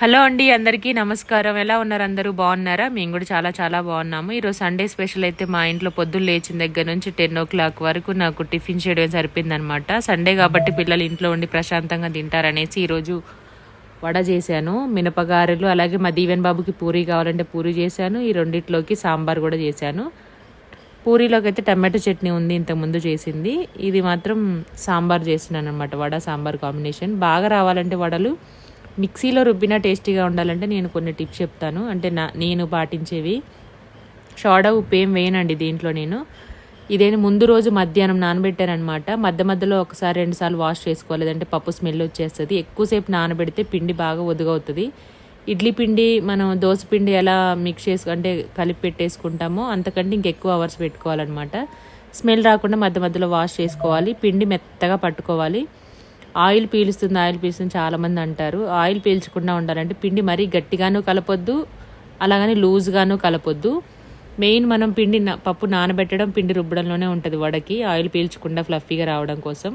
Hello అండి అందరికీ నమస్కారం. ఎలా ఉన్నారు అందరూ? బాగున్నారా? మేము కూడా చాలా చాలా బాగున్నాము. ఈరోజు సండే స్పెషల్ అయితే మా ఇంట్లో పొద్దున్న లేచిన దగ్గర నుంచి టెన్ ఓ క్లాక్ వరకు నాకు టిఫిన్ చేయడం సరిపోయిందనమాట సండే కాబట్టి పిల్లలు ఇంట్లో ఉండి ప్రశాంతంగా తింటారనేసి ఈరోజు వడ చేశాను. మినపగారెలు అలాగే మా దీవెన్ బాబుకి పూరి కావాలంటే పూరి చేశాను. ఈ రెండిట్లోకి సాంబార్ కూడా చేశాను. పూరీలోకి అయితే టమాటో చట్నీ ఉంది ఇంతకుముందు చేసింది. ఇది మాత్రం సాంబార్ చేసినాను అనమాట వడ సాంబార్ కాంబినేషన్. బాగా రావాలంటే వడలు. మిక్సీలో రుబ్బినా టేస్టీగా ఉండాలంటే నేను కొన్ని టిప్స్ చెప్తాను. అంటే నా నేను పాటించేవి. సోడా ఉప్పు ఏం వేయనండి దీంట్లో నేను. ఇదేంటి ముందు రోజు మధ్యాహ్నం నానబెట్టానమాట మధ్య మధ్యలో ఒకసారి రెండుసార్లు వాష్ చేసుకోవాలి. లేదంటే పప్పు స్మెల్ వచ్చేస్తుంది. ఎక్కువసేపు నానబెడితే పిండి బాగా ఒదుగవుతుంది. ఇడ్లీ పిండి మనం దోశ పిండి ఎలా మిక్స్ చేసు అంటే కలిపి పెట్టేసుకుంటామో అంతకంటే ఇంకెక్కువ అవర్స్ పెట్టుకోవాలన్నమాట. స్మెల్ రాకుండా మధ్య మధ్యలో వాష్ చేసుకోవాలి. పిండి మెత్తగా పట్టుకోవాలి. ఆయిల్ పీలుస్తుంది ఆయిల్ పీలుస్తుంది చాలామంది అంటారు. ఆయిల్ పీల్చకుండా ఉండాలంటే పిండి మరీ గట్టిగాను కలపొద్దు అలాగని లూజ్గాను కలపొద్దు. మెయిన్ మనం పిండి పప్పు నానబెట్టడం పిండి రుబ్బడంలోనే ఉంటుంది వడకి. ఆయిల్ పీల్చకుండా ఫ్లఫీగా రావడం కోసం.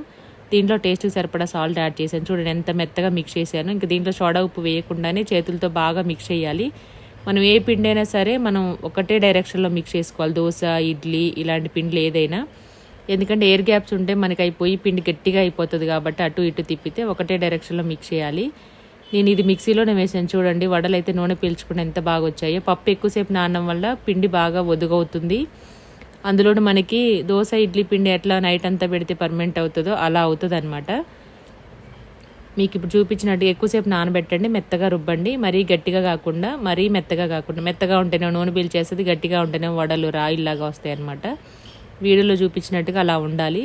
దీంట్లో టేస్ట్కి సరిపడా సాల్ట్ యాడ్ చేశాను. చూడండి ఎంత మెత్తగా మిక్స్ చేశాను. ఇంకా దీంట్లో సోడా ఉప్పు వేయకుండానే చేతులతో బాగా మిక్స్ చేయాలి. మనం ఏ పిండి అయినా సరే మనం ఒకటే డైరెక్షన్లో మిక్స్ చేసుకోవాలి. దోశ ఇడ్లీ ఇలాంటి పిండిలు ఏదైనా. ఎందుకంటే ఎయిర్ గ్యాప్స్ ఉంటే మనకి అయిపోయి పిండి గట్టిగా అయిపోతుంది కాబట్టి అటు ఇటు తిప్పితే ఒకటే డైరెక్షన్లో మిక్స్ చేయాలి. నేను ఇది మిక్సీలోనే వేసాను చూడండి వడలు అయితే నూనె పీల్చుకుంటే ఎంత బాగా వచ్చాయో పప్పు ఎక్కువసేపు నానడం వల్ల పిండి బాగా ఒదుగవుతుంది. అందులోనూ మనకి దోశ ఇడ్లీ పిండి ఎట్లా నైట్ అంతా పెడితే పర్మనెంట్ అవుతుందో అలా అవుతుంది అనమాట మీకు ఇప్పుడు చూపించినట్టు ఎక్కువసేపు నానబెట్టండి మెత్తగా రుబ్బండి మరీ గట్టిగా కాకుండా మరీ మెత్తగా కాకుండా మెత్తగా ఉంటేనే నూనె పీల్చేస్తుంది గట్టిగా ఉంటేనే వడలు రాయిల్లాగా వస్తాయి అనమాట వీడియోలో చూపించినట్టుగా అలా ఉండాలి.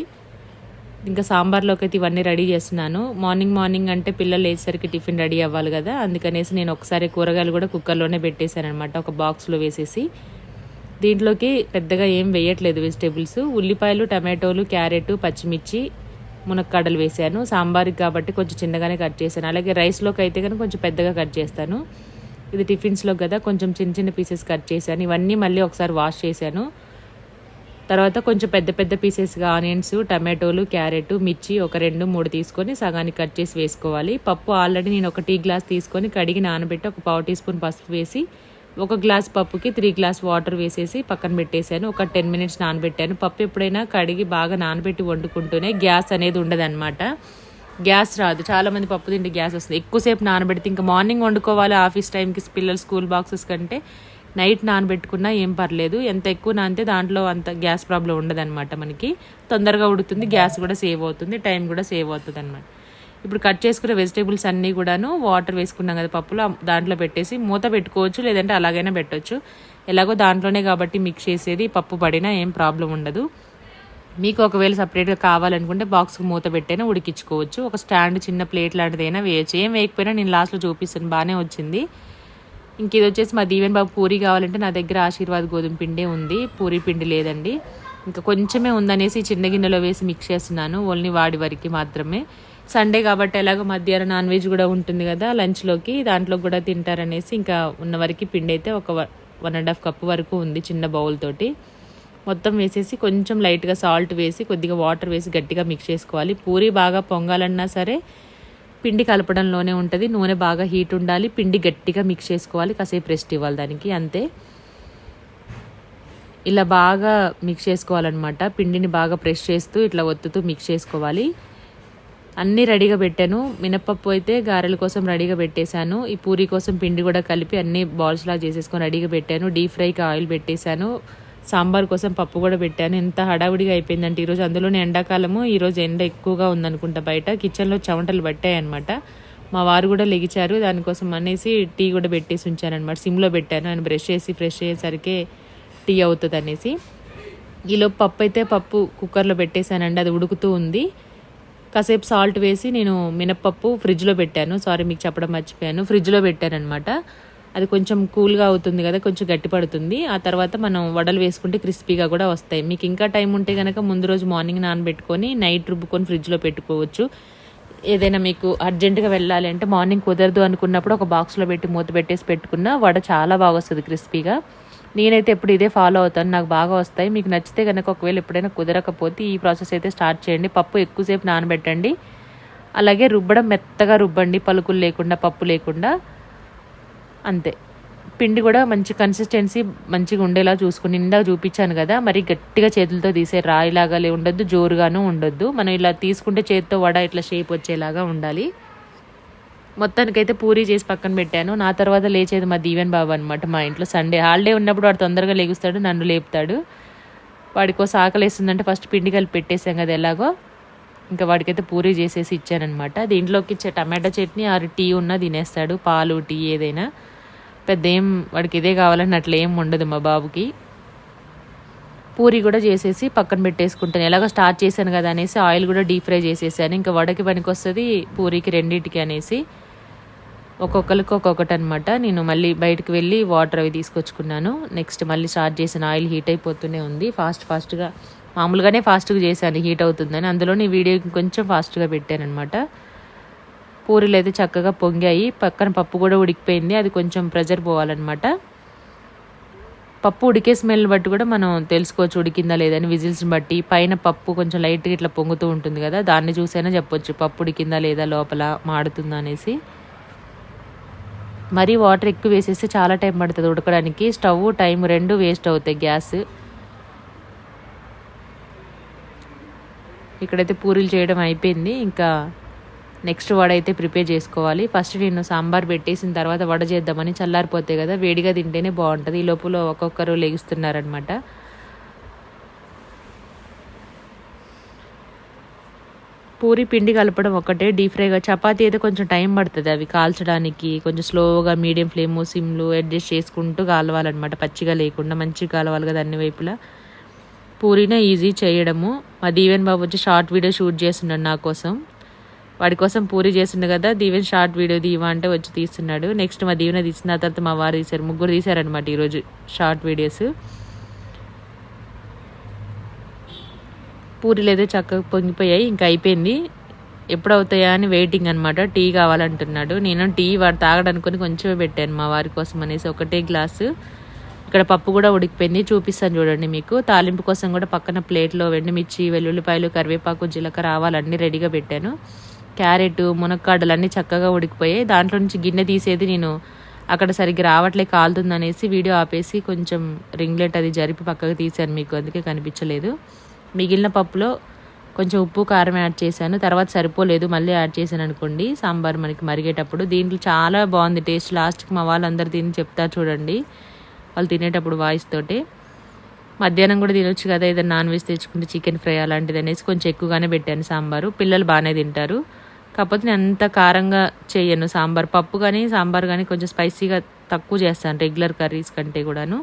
ఇంకా సాంబార్లోకి అయితే ఇవన్నీ రెడీ చేస్తున్నాను. మార్నింగ్ మార్నింగ్ అంటే పిల్లలు లేచేసరికి టిఫిన్ రెడీ అవ్వాలి కదా. అందుకనేసి నేను ఒకసారి కూరగాయలు కూడా కుక్కర్లోనే పెట్టేశాను అనమాట ఒక బాక్స్లో వేసేసి. దీంట్లోకి పెద్దగా ఏం వేయట్లేదు వెజిటేబుల్స్. ఉల్లిపాయలు టమాటోలు క్యారెట్ పచ్చిమిర్చి మునక్కాడలు వేసాను సాంబార్కి కాబట్టి కొంచెం చిన్నగానే కట్ చేశాను. అలాగే రైస్లోకి అయితే కనుక కొంచెం పెద్దగా కట్ చేస్తాను. ఇది టిఫిన్స్లో కదా కొంచెం చిన్న చిన్న పీసెస్ కట్ చేశాను. ఇవన్నీ మళ్ళీ ఒకసారి వాష్ చేశాను. తర్వాత కొంచెం పెద్ద పెద్ద పీసెస్గా ఆనియన్స్ టమాటోలు క్యారెట్ మిర్చి ఒక రెండు మూడు తీసుకొని సగానికి కట్ చేసి వేసుకోవాలి. పప్పు ఆల్రెడీ నేను ఒక టీ గ్లాస్ తీసుకొని కడిగి నానబెట్టి ఒక పావు టీ స్పూన్ పసుపు వేసి ఒక గ్లాస్ పప్పుకి త్రీ గ్లాస్ వాటర్ వేసేసి పక్కన పెట్టేశాను. ఒక టెన్ మినిట్స్ నానబెట్టాను. పప్పు ఎప్పుడైనా కడిగి బాగా నానబెట్టి వండుకుంటూనే గ్యాస్ అనేది ఉండదన్నమాట. గ్యాస్ రాదు. చాలామంది పప్పు తింటే గ్యాస్ వస్తుంది. ఎక్కువసేపు నానబెడితే ఇంకా మార్నింగ్ వండుకోవాలి ఆఫీస్ టైంకి పిల్లలు స్కూల్ బాక్సెస్ కంటే నైట్ నానబెట్టుకున్నా ఏం పర్లేదు. ఎంత ఎక్కువ నానితే దాంట్లో అంత గ్యాస్ ప్రాబ్లం ఉండదన్నమాట మనకి. తొందరగా ఉడుతుంది గ్యాస్ కూడా సేవ్ అవుతుంది టైం కూడా సేవ్ అవుతుంది అనమాట ఇప్పుడు కట్ చేసుకున్న వెజిటేబుల్స్ అన్నీ కూడాను వాటర్ వేసుకున్నాం కదా పప్పులో దాంట్లో పెట్టేసి మూత పెట్టుకోవచ్చు లేదంటే అలాగైనా పెట్టవచ్చు ఎలాగో దాంట్లోనే కాబట్టి మిక్స్ చేసేది పప్పు పడినా ఏం ప్రాబ్లం ఉండదు. మీకు ఒకవేళ సపరేట్గా కావాలనుకుంటే బాక్స్కి మూత పెట్టైనా ఉడికించుకోవచ్చు. ఒక స్టాండ్ చిన్న ప్లేట్ లాంటిదైనా వేయచ్చు. ఏం వేయకపోయినా నేను లాస్ట్లో చూపిస్తాను బాగానే వచ్చింది. ఇంకేది వచ్చేసి మా దీవెన్ బాబు పూరి కావాలంటే నా దగ్గర ఆశీర్వాద్ గోధుమ పిండే ఉంది. పూరి పిండి లేదండి. ఇంకా కొంచెమే ఉందనేసి చిన్న గిన్నెలో వేసి మిక్స్ చేస్తున్నాను. ఓన్లీ వాడి వరకు మాత్రమే. సండే కాబట్టి ఎలాగో మధ్యాహ్నం నాన్ వెజ్ కూడా ఉంటుంది కదా లంచ్లోకి దాంట్లో కూడా తింటారనేసి ఇంకా ఉన్న వరకు పిండి అయితే ఒక వన్ అండ్ హాఫ్ కప్ వరకు ఉంది చిన్న బౌల్ తోటి. మొత్తం వేసేసి కొంచెం లైట్గా సాల్ట్ వేసి కొద్దిగా వాటర్ వేసి గట్టిగా మిక్స్ చేసుకోవాలి. పూరి బాగా పొంగాలన్నా సరే పిండి కలపడంలోనే ఉంటుంది. నూనె బాగా హీట్ ఉండాలి. పిండి గట్టిగా మిక్స్ చేసుకోవాలి. కాసేపు రెస్ట్ ఇవ్వాలి దానికి. అంతే. ఇలా బాగా మిక్స్ చేసుకోవాలన్నమాట. పిండిని బాగా ప్రెస్ చేస్తూ ఇట్లా ఒత్తుతూ మిక్స్ చేసుకోవాలి. అన్నీ రెడీగా పెట్టాను. మినప్పప్పు అయితే గారెల కోసం రెడీగా పెట్టేశాను. ఈ పూరి కోసం పిండి కూడా కలిపి అన్ని బాల్స్లా చేసేసుకొని రెడీగా పెట్టాను. డీప్ ఫ్రైకి ఆయిల్ పెట్టేశాను. సాంబార్ కోసం పప్పు కూడా పెట్టాను. ఎంత హడావుడిగా అయిపోయిందంటే ఈరోజు అందులోనే ఎండాకాలము ఈరోజు ఎండ ఎక్కువగా ఉందనుకుంటా బయట. కిచెన్లో చెమటలు పట్టాయి అనమాట మా వారు కూడా లెగిచారు. దానికోసం అనేసి టీ కూడా పెట్టేసి ఉంచానమాట సిమ్లో పెట్టాను. ఆయన బ్రష్ చేసి ఫ్రెష్ అయ్యేసరికి టీ అవుతుంది అనేసి ఈలోపు పప్పు అయితే పప్పు కుక్కర్లో పెట్టేశానండి. అది ఉడుకుతూ ఉంది. కాసేపు సాల్ట్ వేసి నేను మినప్పప్పు ఫ్రిడ్జ్లో పెట్టాను. సారీ మీకు చెప్పడం మర్చిపోయాను. ఫ్రిడ్జ్లో పెట్టానమాట అది కొంచెం కూల్గా అవుతుంది కదా కొంచెం గట్టి పడుతుంది. ఆ తర్వాత మనం వడలు వేసుకుంటే క్రిస్పీగా కూడా వస్తాయి. మీకు ఇంకా టైం ఉంటే కనుక ముందు రోజు మార్నింగ్ నానబెట్టుకొని నైట్ రుబ్బుకొని ఫ్రిడ్జ్లో పెట్టుకోవచ్చు. ఏదైనా మీకు అర్జెంటుగా వెళ్ళాలి అంటే మార్నింగ్ కుదరదు అనుకున్నప్పుడు ఒక బాక్స్లో పెట్టి మూత పెట్టేసి పెట్టుకున్న వడ చాలా బాగా వస్తుంది క్రిస్పీగా. నేనైతే ఎప్పుడు ఇదే ఫాలో అవుతాను. నాకు బాగా వస్తాయి. మీకు నచ్చితే కనుక ఒకవేళ ఎప్పుడైనా కుదరకపోతే ఈ ప్రాసెస్ అయితే స్టార్ట్ చేయండి. పప్పు ఎక్కువసేపు నానబెట్టండి. అలాగే రుబ్బడం మెత్తగా రుబ్బండి. పలుకులు లేకుండా పప్పు లేకుండా. అంతే. పిండి కూడా మంచి కన్సిస్టెన్సీ మంచిగా ఉండేలా చూసుకుని నిండా చూపించాను కదా మరి గట్టిగా చేతులతో తీసే రాయిలాగా ఉండొద్దు జోరుగాను ఉండొద్దు. మనం ఇలా తీసుకుంటే చేతితో వడ ఇట్లా షేప్ వచ్చేలాగా ఉండాలి. మొత్తానికైతే పూరి చేసి పక్కన పెట్టాను. నా తర్వాత లేచేది మా దీవెన్ బాబు అనమాట మా ఇంట్లో. సండే హాలిడే ఉన్నప్పుడు వాడు తొందరగా లేగుస్తాడు నన్ను లేపుతాడు. వాడికి కోసం ఆకలి ఫస్ట్ పిండి కలిపి పెట్టేసాం కదా ఎలాగో. ఇంకా వాడికైతే పూరి చేసేసి ఇచ్చానమాట దీంట్లోకి ఇచ్చే టమాటా చట్నీ ఆరు టీ ఉన్నా తినేస్తాడు. పాలు టీ ఏదైనా. పెద్ద ఏం వాడికి ఇదే కావాలని అట్లా ఏం ఉండదు మా బాబుకి. పూరి కూడా చేసేసి పక్కన పెట్టేసుకుంటాను. ఎలాగో స్టార్ట్ చేశాను కదా అనేసి ఆయిల్ కూడా డీప్ ఫ్రై చేసేసాను. ఇంకా వడకి పనికి వస్తుంది పూరికి రెండింటికి అనేసి. ఒక్కొక్కరికి ఒక్కొక్కటి అనమాట నేను మళ్ళీ బయటకు వెళ్ళి వాటర్ అవి తీసుకొచ్చుకున్నాను. నెక్స్ట్ మళ్ళీ స్టార్ట్ చేసిన ఆయిల్ హీట్ అయిపోతూనే ఉంది. ఫాస్ట్ ఫాస్ట్గా మామూలుగానే ఫాస్ట్గా చేశాను. హీట్ అవుతుందని. అందులోని వీడియో కొంచెం ఫాస్ట్గా పెట్టాను అనమాట పూరీలు అయితే చక్కగా పొంగాయి. పక్కన పప్పు కూడా ఉడికిపోయింది. అది కొంచెం ప్రెజర్ పోవాలన్నమాట. పప్పు ఉడికే స్మెల్ బట్టి కూడా మనం తెలుసుకోవచ్చు ఉడికిందా లేదని విజిల్స్ని బట్టి. పైన పప్పు కొంచెం లైట్గా ఇట్లా పొంగుతూ ఉంటుంది కదా దాన్ని చూసైనా చెప్పొచ్చు. పప్పు ఉడికిందా లేదా లోపల మాడుతుందా అనేసి. మరీ వాటర్ ఎక్కువ వేసేస్తే చాలా టైం పడుతుంది ఉడకడానికి. స్టవ్ టైం రెండు వేస్ట్ అవుతాయి గ్యాస్. ఇక్కడైతే పూరీలు చేయడం అయిపోయింది. ఇంకా నెక్స్ట్ వడ అయితే ప్రిపేర్ చేసుకోవాలి. ఫస్ట్ నేను సాంబార్ పెట్టేసిన తర్వాత వడ చేద్దామని చల్లారిపోతాయి కదా వేడిగా తింటేనే బాగుంటుంది. ఈ లోపల ఒక్కొక్కరు లెగిస్తున్నారనమాట పూరి పిండి కలపడం ఒకటే డీప్ ఫ్రైగా. చపాతీ అయితే కొంచెం టైం పడుతుంది అవి కాల్చడానికి. కొంచెం స్లోగా మీడియం ఫ్లేమ్ సిమ్లు అడ్జస్ట్ చేసుకుంటూ కాలవాలన్నమాట. పచ్చిగా లేకుండా మంచిగా కాలవాలి కదా అన్ని వైపులా. పూరినే ఈజీ చేయడము. మా దీవెన్ బాబు వచ్చి షార్ట్ వీడియో షూట్ చేస్తున్నాడు నా కోసం. వాడి కోసం పూరి చేసిండు కదా దీవెన్ షార్ట్ వీడియో దీవా అంటే వచ్చి తీస్తున్నాడు. నెక్స్ట్ మా దీవెన తీసిన తర్వాత మా వారు తీశారు ముగ్గురు తీశారనమాట ఈరోజు షార్ట్ వీడియోస్ పూరీలు అయితే చక్కగా పొంగిపోయాయి ఇంకా అయిపోయింది. ఎప్పుడు అవుతాయా అని వెయిటింగ్ అనమాట టీ కావాలంటున్నాడు. నేను టీ వాడు తాగడానుకొని కొంచెం పెట్టాను మా వారి కోసం అనేసి ఒకటే గ్లాసు ఇక్కడ పప్పు కూడా ఉడికిపోయింది చూపిస్తాను చూడండి మీకు. తాలింపు కోసం కూడా పక్కన ప్లేట్లో వెండిమిర్చి వెల్లుల్లిపాయలు కరివేపాకు జీలకర్ర ఆవాలన్నీ రెడీగా పెట్టాను. క్యారెట్ మునక్కాడలు అన్నీ చక్కగా ఉడికిపోయాయి. దాంట్లో నుంచి గిన్నె తీసేది నేను అక్కడ సరిగ్గా రావట్లే కాలుతుంది అనేసి వీడియో ఆపేసి కొంచెం రింగ్లెట్ అది జరిపి పక్కకు తీశాను మీకు అందుకే కనిపించలేదు. మిగిలిన పప్పులో కొంచెం ఉప్పు కారం యాడ్ చేశాను. తర్వాత సరిపోలేదు మళ్ళీ యాడ్ చేశాను అనుకోండి. సాంబార్ మనకి మరిగేటప్పుడు దీంట్లో చాలా బాగుంది టేస్ట్. లాస్ట్కి మా వాళ్ళందరూ తిని చెప్తారు చూడండి వాళ్ళు తినేటప్పుడు వాయిస్ తోటి. మధ్యాహ్నం కూడా తినొచ్చు కదా ఏదైనా నాన్ వెజ్ తెచ్చుకుంటే చికెన్ ఫ్రై అలాంటిది అనేసి కొంచెం ఎక్కువగానే పెట్టాను సాంబారు. పిల్లలు బాగానే తింటారు. కాకపోతే నేను అంత కారంగా చేయను. సాంబార్ పప్పు కానీ సాంబార్ కానీ కొంచెం స్పైసీగా తక్కువ చేస్తాను రెగ్యులర్ కర్రీస్ కంటే కూడాను.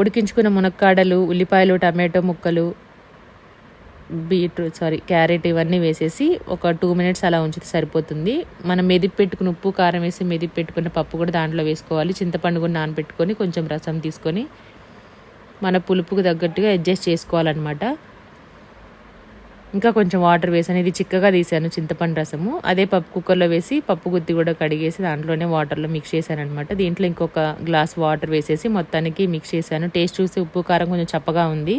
ఉడికించుకున్న మునక్కాడలు ఉల్లిపాయలు టమాటో ముక్కలు బీట్రూట్ సారీ క్యారెట్ ఇవన్నీ వేసేసి ఒక టూ మినిట్స్ అలా ఉంచితే సరిపోతుంది. మనం మెదిపి పెట్టుకుని ఉప్పు కారం వేసి మెదిపి పెట్టుకున్న పప్పు కూడా దాంట్లో వేసుకోవాలి. చింతపండు కూడా నానబెట్టుకొని కొంచెం రసం తీసుకొని మన పులుపుకు తగ్గట్టుగా అడ్జస్ట్ చేసుకోవాలన్నమాట. ఇంకా కొంచెం వాటర్ వేసాను ఇది చిక్కగా తీసాను చింతపండు రసము. అదే పప్పు కుక్కర్లో వేసి పప్పు గుత్తి కూడా కడిగేసి దాంట్లోనే వాటర్లో మిక్స్ చేశాను అనమాట దీంట్లో ఇంకొక గ్లాస్ వాటర్ వేసేసి మొత్తానికి మిక్స్ చేశాను. టేస్ట్ చూసి ఉప్పు కారం కొంచెం చప్పగా ఉంది.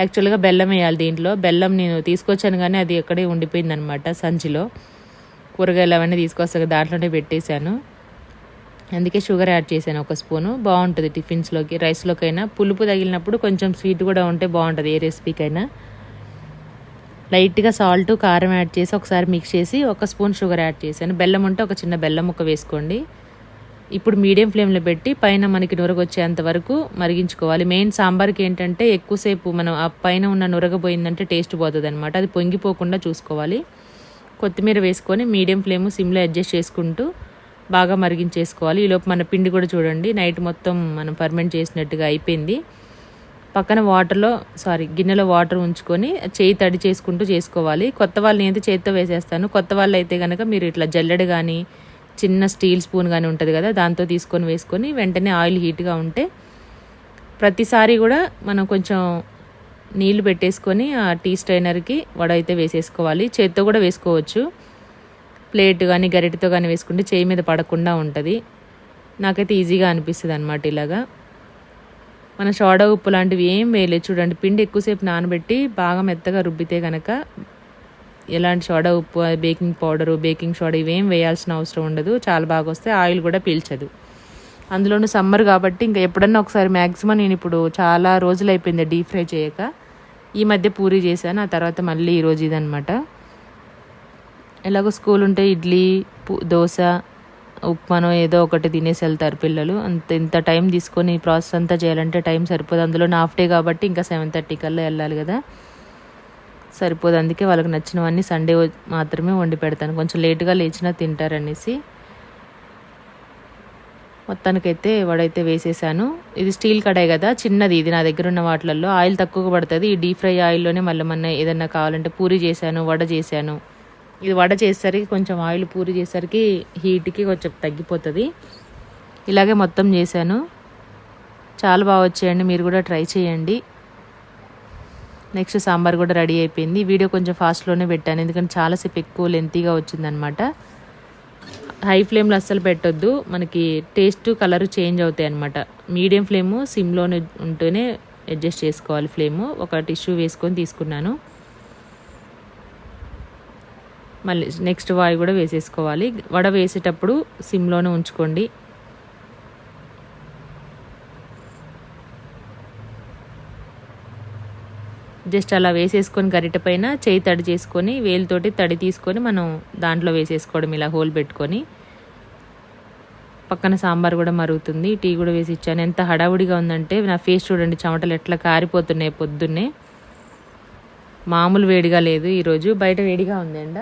యాక్చువల్గా బెల్లం వేయాలి దీంట్లో. బెల్లం నేను తీసుకొచ్చాను కానీ అది ఎక్కడే ఉండిపోయింది అనమాట సంచిలో. కూరగాయలు అవన్నీ తీసుకొస్తాను దాంట్లోనే పెట్టేశాను. అందుకే షుగర్ యాడ్ చేశాను ఒక స్పూను. బాగుంటుంది టిఫిన్స్లోకి రైస్లోకైనా పులుపు తగిలినప్పుడు కొంచెం స్వీట్ కూడా ఉంటే బాగుంటుంది ఏ రెసిపీకైనా లైట్గా సాల్ట్ కారం యాడ్ చేసి ఒకసారి మిక్స్ చేసి ఒక స్పూన్ షుగర్ యాడ్ చేశాను. బెల్లం ఉంటే ఒక చిన్న బెల్లం ముక్క వేసుకోండి. ఇప్పుడు మీడియం ఫ్లేమ్లో పెట్టి పైన మనకి నురగొచ్చేంత వరకు మరిగించుకోవాలి. మెయిన్ సాంబార్కి ఏంటంటే ఎక్కువసేపు మనం ఆ పైన ఉన్న నురగ పోయిందంటే టేస్ట్ పోతుంది అనమాట అది పొంగిపోకుండా చూసుకోవాలి. కొత్తిమీర వేసుకొని మీడియం ఫ్లేమ్ సిమ్లో అడ్జస్ట్ చేసుకుంటూ బాగా మరిగించేసుకోవాలి. ఈలోపు మన పిండి కూడా చూడండి. నైట్ మొత్తం మనం ఫర్మెంట్ చేసినట్టుగా అయిపోయింది. పక్కన వాటర్లో సారీ గిన్నెలో వాటర్ ఉంచుకొని చేయి తడి చేసుకుంటూ చేసుకోవాలి. కొత్త వాళ్ళని అయితే చేతితో వేసేస్తాను. కొత్త వాళ్ళు అయితే కనుక మీరు ఇట్లా జల్లెడ కానీ చిన్న స్టీల్ స్పూన్ కానీ ఉంటుంది కదా దాంతో తీసుకొని వేసుకొని వెంటనే ఆయిల్ హీట్గా ఉంటే ప్రతిసారి కూడా మనం కొంచెం నీళ్ళు పెట్టేసుకొని ఆ టీ స్ట్రైనర్కి వడ అయితే వేసేసుకోవాలి. చేత్తో కూడా వేసుకోవచ్చు. ప్లేట్ కానీ గరిటతో కానీ వేసుకుంటే చేయి మీద పడకుండా ఉంటుంది. నాకైతే ఈజీగా అనిపిస్తుంది అనమాట ఇలాగా. మన సోడా ఉప్పు లాంటివి ఏం వేయలేదు. చూడండి పిండి ఎక్కువసేపు నానబెట్టి బాగా మెత్తగా రుబ్బితే కనుక ఎలాంటి సోడా ఉప్పు బేకింగ్ పౌడరు బేకింగ్ సోడా ఇవేం వేయాల్సిన అవసరం ఉండదు. చాలా బాగా వస్తే ఆయిల్ కూడా పీల్చదు. అందులోనూ సమ్మర్ కాబట్టి ఇంకా ఎప్పుడన్నా ఒకసారి మ్యాక్సిమం నేను ఇప్పుడు చాలా రోజులు అయిపోయింది డీప్ ఫ్రై చేయక. ఈ మధ్య పూరి చేశాను ఆ తర్వాత మళ్ళీ ఈరోజు ఇదనమాట ఎలాగో స్కూల్ ఉంటే ఇడ్లీ దోశ ఉప్మానో ఏదో ఒకటి తినేసి వెళ్తారు పిల్లలు. అంత ఇంత టైం తీసుకొని ప్రాసెస్ అంతా చేయాలంటే టైం సరిపోదు. అందులో హాఫ్ డే కాబట్టి ఇంకా సెవెన్ థర్టీ కల్లా వెళ్ళాలి కదా. సరిపోదు. అందుకే వాళ్ళకి నచ్చినవన్నీ సండే మాత్రమే వండి పెడతాను. కొంచెం లేట్గా లేచినా తింటారనేసి. మొత్తానికైతే వడైతే వేసేసాను. ఇది స్టీల్ కడాయి కదా చిన్నది. ఇది నా దగ్గర ఉన్న వాటిలలో ఆయిల్ తక్కువ పడుతుంది. ఈ డీప్ ఫ్రై ఆయిల్లోనే మళ్ళీ మన ఏదన్నా కావాలంటే పూరి చేశాను వడ చేశాను. ఇది వడ చేసేసరికి కొంచెం ఆయిల్ పూరి చేసేసరికి హీట్కి కొంచెం తగ్గిపోతుంది. ఇలాగే మొత్తం చేశాను. చాలా బాగా వచ్చాయండి. మీరు కూడా ట్రై చేయండి. నెక్స్ట్ సాంబార్ కూడా రెడీ అయిపోయింది. వీడియో కొంచెం ఫాస్ట్లోనే పెట్టాను. ఎందుకంటే చాలాసేపు ఎక్కువ లెంతీగా వచ్చిందనమాట. హై ఫ్లేమ్లో అస్సలు పెట్టొద్దు. మనకి టేస్ట్ కలర్ చేంజ్ అవుతాయి అనమాట మీడియం ఫ్లేము సిమ్లోనే ఉంటేనే అడ్జస్ట్ చేసుకోవాలి ఫ్లేము ఒక టిష్యూ వేసుకొని తీసుకున్నాను. మళ్ళీ నెక్స్ట్ వాయి కూడా వేసేసుకోవాలి. వడ వేసేటప్పుడు సిమ్లోనే ఉంచుకోండి. జస్ట్ అలా వేసేసుకొని గరిటె పైన చేయి తడి చేసుకొని వేలుతోటి తడి తీసుకొని మనం దాంట్లో వేసేసుకోవడం ఇలా హోల్ పెట్టుకొని. పక్కన సాంబార్ కూడా మరుగుతుంది. టీ కూడా వేసి ఇచ్చాను. ఎంత హడావుడిగా ఉందంటే నా ఫేస్ చూడండి చెమటలు ఎట్లా కారిపోతున్నాయి పొద్దున్నే. మామూలు వేడిగా లేదు ఈరోజు. బయట వేడిగా ఉంది ఎండ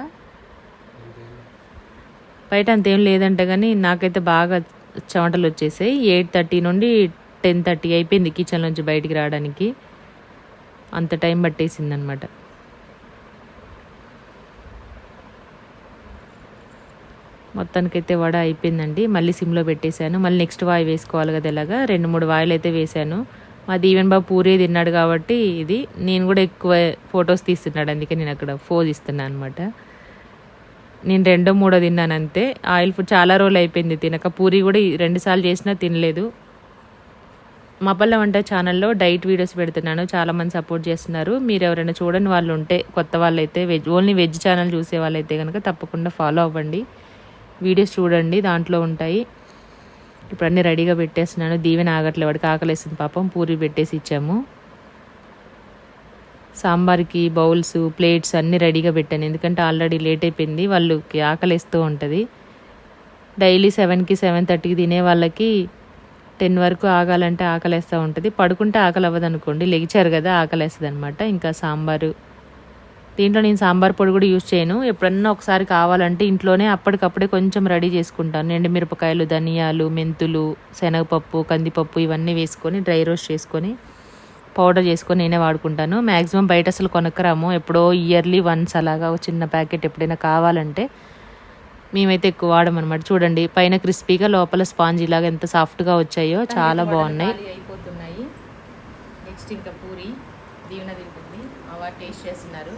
బయట అంతేం లేదంట కానీ నాకైతే బాగా చెమటలు వచ్చేసాయి. ఎయిట్ థర్టీ నుండి టెన్ థర్టీ అయిపోయింది కిచెన్ నుంచి బయటికి రావడానికి. అంత టైం పట్టేసింది అనమాట మొత్తానికైతే వడ అయిపోయిందండి. మళ్ళీ సిమ్లో పెట్టేశాను. మళ్ళీ నెక్స్ట్ వాయి వేసుకోవాలి కదా ఇలాగా. రెండు మూడు వాయిలు అయితే వేశాను. మా దీవెన్ బాబు పూరే తిన్నాడు కాబట్టి ఇది. నేను కూడా ఎక్కువ ఫొటోస్ తీస్తున్నాడు. అందుకే నేను అక్కడ ఫోజ్ ఇస్తున్నాను అనమాట. నేను రెండో మూడో తిన్నాను అంతే ఆయిల్ ఫుడ్ చాలా రోజులు అయిపోయింది తినక. పూరి కూడా ఈ రెండు సార్లు చేసినా తినలేదు. మా పల్లె వంట ఛానల్లో డైట్ వీడియోస్ పెడుతున్నాను. చాలామంది సపోర్ట్ చేస్తున్నారు. మీరు ఎవరైనా చూడని వాళ్ళు ఉంటే కొత్త వాళ్ళైతే వెజ్ ఓన్లీ వెజ్ ఛానల్ చూసే వాళ్ళైతే కనుక తప్పకుండా ఫాలో అవ్వండి. వీడియోస్ చూడండి దాంట్లో ఉంటాయి. ఇప్పుడు అన్నీ రెడీగా పెట్టేస్తున్నాను. దీవెన ఆగట్లే వాడికి ఆకలేస్తుంది పాపం. పూరి పెట్టేసి ఇచ్చాము. సాంబార్కి బౌల్స్ ప్లేట్స్ అన్నీ రెడీగా పెట్టాను. ఎందుకంటే ఆల్రెడీ లేట్ అయిపోయింది. వాళ్ళకి ఆకలిస్తూ ఉంటుంది. డైలీ సెవెన్కి సెవెన్ థర్టీకి తినే వాళ్ళకి టెన్ వరకు ఆగాలంటే ఆకలేస్తూ ఉంటుంది. పడుకుంటే ఆకలి అవ్వదు అనుకోండి లెగిచారు కదా ఆకలేస్తుంది అనమాట ఇంకా సాంబారు. దీంట్లో నేను సాంబార్ పొడి కూడా యూజ్ చేయను. ఎప్పుడన్నా ఒకసారి కావాలంటే ఇంట్లోనే అప్పటికప్పుడే కొంచెం రెడీ చేసుకుంటాను. ఎండుమిరపకాయలు ధనియాలు మెంతులు శనగపప్పు కందిపప్పు ఇవన్నీ వేసుకొని డ్రై రోస్ట్ చేసుకొని పౌడర్ చేసుకొని నేనే వాడుకుంటాను. మ్యాక్సిమం బయట అసలు కొనక్కరాము. ఎప్పుడో ఇయర్లీ వన్స్ అలాగా ఒక చిన్న ప్యాకెట్ ఎప్పుడైనా కావాలంటే మేమైతే ఎక్కువ వాడమన్నమాట. చూడండి పైన క్రిస్పీగా లోపల స్పాంజ్ ఇలాగా ఎంత సాఫ్ట్గా వచ్చాయో చాలా బాగున్నాయి. అయిపోతున్నాయి. నెక్స్ట్ ఇంకా పూరి దీవెన తింటుంది. అవ టేస్ట్ చేస్తున్నారు.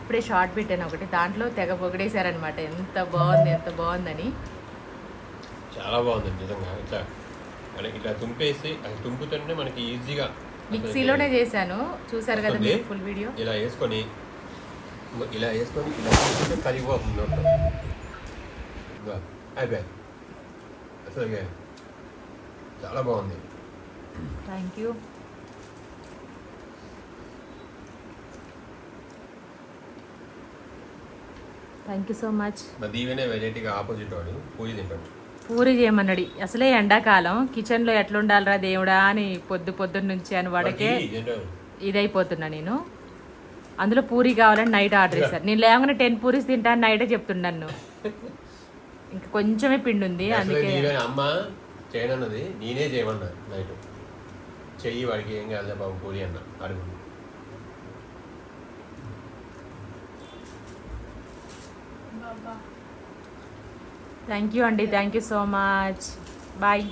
ఇప్పుడే షార్ట్ పెట్టాను ఒకటి. దాంట్లో తెగ పొగిడేశారనమాట ఎంత బాగుంది ఎంత బాగుందని. చాలా బాగుంది నిజంగా. ఇట్లా మనకి ఇట్లా తుంపేసి అది తుంపుతుంటే మనకి ఈజీగా మిక్సీలోనే చేశాను. చూసారు కదా. మీరు ఫుల్ వీడియో ఇలా వేసుకొని ఇలా వేసుకొని ఇలా తీసుకుంటే కరిగిపోతుంది నోట్లో అయిపోయాయి అసలు చాలా బాగుంది. Thank you thank you so much మా దీవెనే వెరైటీగా ఆపోజిట్ వాడు. పూజ తింటాడు. పూరి చేయమన్నాడు. అసలే ఎండాకాలం. కిచెన్లో ఎట్లుండాలిరా దేవుడా అని పొద్దు పొద్దున్న నుంచి అని వాడికే ఇదైపోతున్నా నేను. అందులో పూరి కావాలని నైట్ ఆర్డర్ చేశాను నేను లేకుండా టెన్ పూరీస్ తింటాను నైటే చెప్తున్నాను ఇంకా కొంచెమే పిండి ఉంది అందుకే అమ్మ? చేయనన్నది నేనే చేయమన్నా నైట్. చెయ్యి వాడికి ఏం కాదు బాబు పూరి అన్న. అడుగు. థ్యాంక్ యూ అండి thank you so much bye